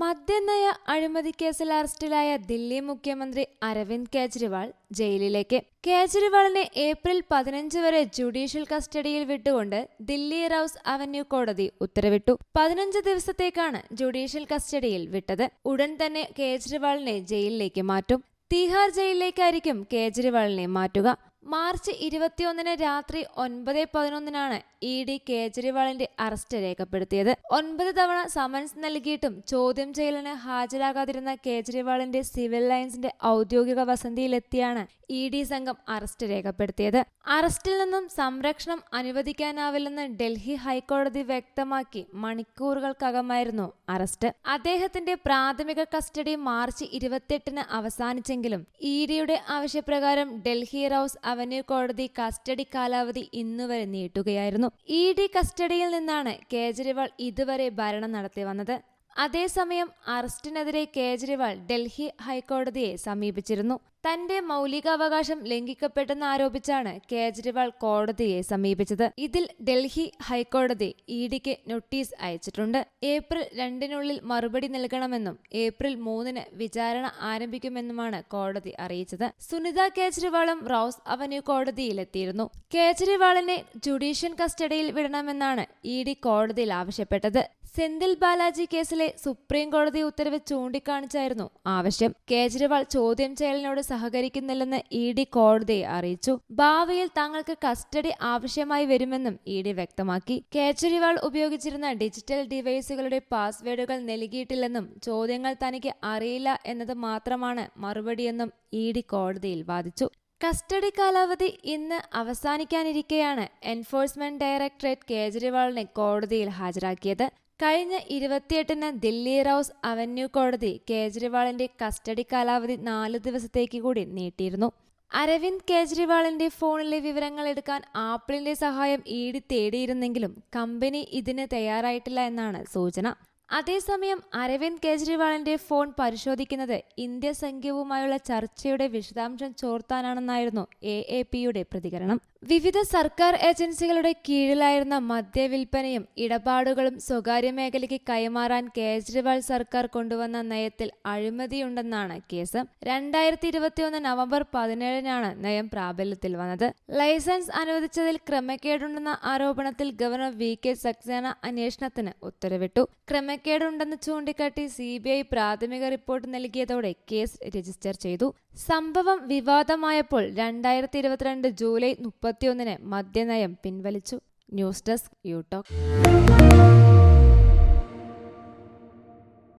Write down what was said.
മദ്യനയ അഴിമതി കേസിൽ അറസ്റ്റിലായ ദില്ലി മുഖ്യമന്ത്രി അരവിന്ദ് കേജ്രിവാൾ ജയിലിലേക്ക്. കേജ്രിവാളിനെ ഏപ്രിൽ പതിനഞ്ച് വരെ ജുഡീഷ്യൽ കസ്റ്റഡിയിൽ വിട്ടുകൊണ്ട് ദില്ലി റൌസ് അവന്യൂ കോടതി ഉത്തരവിട്ടു. പതിനഞ്ച് ദിവസത്തേക്കാണ് ജുഡീഷ്യൽ കസ്റ്റഡിയിൽ വിട്ടത്. ഉടൻ തന്നെ കേജ്രിവാളിനെ ജയിലിലേക്ക് മാറ്റും. തീഹാർ ജയിലിലേക്കായിരിക്കും കേജ്രിവാളിനെ മാറ്റുക. മാർച്ച് ഇരുപത്തിയൊന്നിന് രാത്രി ഒൻപത് പതിനൊന്നിനാണ് ഇ ഡി കേജ്രിവാളിന്റെ അറസ്റ്റ് രേഖപ്പെടുത്തിയത്. ഒൻപത് തവണ സമൻസ് നൽകിയിട്ടും ചോദ്യം ചെയ്യലിന് ഹാജരാകാതിരുന്ന കേജ്രിവാളിന്റെ സിവിൽ ലൈൻസിന്റെ ഔദ്യോഗിക വസതിയിലെത്തിയാണ് ഇ ഡി സംഘം അറസ്റ്റ് രേഖപ്പെടുത്തിയത്. അറസ്റ്റിൽ നിന്നും സംരക്ഷണം അനുവദിക്കാനാവില്ലെന്ന് ഡൽഹി ഹൈക്കോടതി വ്യക്തമാക്കി മണിക്കൂറുകൾക്കകമായിരുന്നു അറസ്റ്റ്. അദ്ദേഹത്തിന്റെ പ്രാഥമിക കസ്റ്റഡി മാർച്ച് ഇരുപത്തിയെട്ടിന് അവസാനിച്ചെങ്കിലും ഇ ഡിയുടെ ആവശ്യപ്രകാരം ഡൽഹി റൌസ് അവന്യൂ കോടതി കസ്റ്റഡി കാലാവധി ഇന്നുവരെ നീട്ടുകയായിരുന്നു. ഇ ഡി കസ്റ്റഡിയിൽ നിന്നാണ് കേജ്രിവാൾ ഇതുവരെ ഭരണം നടത്തി വന്നത്. അതേസമയം അറസ്റ്റിനെതിരെ കേജ്രിവാൾ ഡൽഹി ഹൈക്കോടതിയെ സമീപിച്ചിരുന്നു. തന്റെ മൗലികാവകാശം ലംഘിക്കപ്പെട്ടെന്ന് ആരോപിച്ചാണ് കേജ്രിവാൾ കോടതിയെ സമീപിച്ചത്. ഇതിൽ ഡൽഹി ഹൈക്കോടതി ഇ ഡിക്ക് നോട്ടീസ് അയച്ചിട്ടുണ്ട്. ഏപ്രിൽ രണ്ടിനുള്ളിൽ മറുപടി നൽകണമെന്നും ഏപ്രിൽ മൂന്നിന് വിചാരണ ആരംഭിക്കുമെന്നുമാണ് കോടതി അറിയിച്ചത്. സുനിത കേജ്രിവാളും റൌസ് അവന്യൂ കോടതിയിലെത്തിയിരുന്നു. കേജ്രിവാളിനെ ജുഡീഷ്യൽ കസ്റ്റഡിയിൽ വിടണമെന്നാണ് ഇ ഡി കോടതിയിൽ ആവശ്യപ്പെട്ടത്. സെന്തിൽ ബാലാജി കേസിലെ സുപ്രീം കോടതി ഉത്തരവ് ചൂണ്ടിക്കാണിച്ചായിരുന്നു ആവശ്യം. കേജ്രിവാൾ ചോദ്യം ചെയ്യലിനോട് സഹകരിക്കുന്നില്ലെന്ന് ഇ ഡി കോടതിയെ അറിയിച്ചു. ഭാവിയിൽ തങ്ങൾക്ക് കസ്റ്റഡി ആവശ്യമായി വരുമെന്നും ഇ ഡി വ്യക്തമാക്കി. കേജ്രിവാൾ ഉപയോഗിച്ചിരുന്ന ഡിജിറ്റൽ ഡിവൈസുകളുടെ പാസ്വേഡുകൾ നൽകിയിട്ടില്ലെന്നും ചോദ്യങ്ങൾ തനിക്ക് അറിയില്ല എന്നത് മാത്രമാണ് മറുപടിയെന്നും ഇ ഡി കോടതിയിൽ വാദിച്ചു. കസ്റ്റഡി കാലാവധി ഇന്ന് അവസാനിക്കാനിരിക്കെയാണ് എൻഫോഴ്സ്മെന്റ് ഡയറക്ടറേറ്റ് കേജ്രിവാളിനെ കോടതിയിൽ ഹാജരാക്കിയത്. കഴിഞ്ഞ ഇരുപത്തിയെട്ടിന് ദില്ലി റൌസ് അവന്യൂ കോടതി കേജ്രിവാളിന്റെ കസ്റ്റഡി കാലാവധി നാല് ദിവസത്തേക്ക് കൂടി നീട്ടിയിരുന്നു. അരവിന്ദ് കേജ്രിവാളിന്റെ ഫോണിലെ വിവരങ്ങൾ എടുക്കാൻ ആപ്പിളിന്റെ സഹായം ഈടി തേടിയിരുന്നെങ്കിലും കമ്പനി ഇതിന് തയ്യാറായിട്ടില്ല എന്നാണ് സൂചന. അതേസമയം അരവിന്ദ് കേജ്രിവാളിന്റെ ഫോൺ പരിശോധിക്കുന്നത് ഇന്ത്യ സംഖ്യവുമായുള്ള ചർച്ചയുടെ വിശദാംശം ചോർത്താനാണെന്നായിരുന്നു എ എ പിയുടെ പ്രതികരണം. വിവിധ സർക്കാർ ഏജൻസികളുടെ കീഴിലായിരുന്ന മദ്യവിൽപ്പനയും ഇടപാടുകളും സ്വകാര്യ മേഖലയ്ക്ക് കൈമാറാൻ കേജ്രിവാൾ സർക്കാർ കൊണ്ടുവന്ന നയത്തിൽ അഴിമതിയുണ്ടെന്നാണ് കേസ്. രണ്ടായിരത്തി ഇരുപത്തിയൊന്ന് നവംബർ പതിനേഴിനാണ് നയം പ്രാബല്യത്തിൽ വന്നത്. ലൈസൻസ് അനുവദിച്ചതിൽ ക്രമക്കേടുണ്ടെന്ന ആരോപണത്തിൽ ഗവർണർ വി കെ സക്സേന അന്വേഷണത്തിന് ഉത്തരവിട്ടു. ക്രമക്കേടുണ്ടെന്ന് ചൂണ്ടിക്കാട്ടി സി പ്രാഥമിക റിപ്പോർട്ട് നൽകിയതോടെ കേസ് രജിസ്റ്റർ ചെയ്തു. സംഭവം വിവാദമായപ്പോൾ രണ്ടായിരത്തി ഇരുപത്തിരണ്ട് ജൂലൈ മുപ്പത്തിയൊന്നിന് മദ്യനയം പിൻവലിച്ചു. News desk യൂടോക്ക്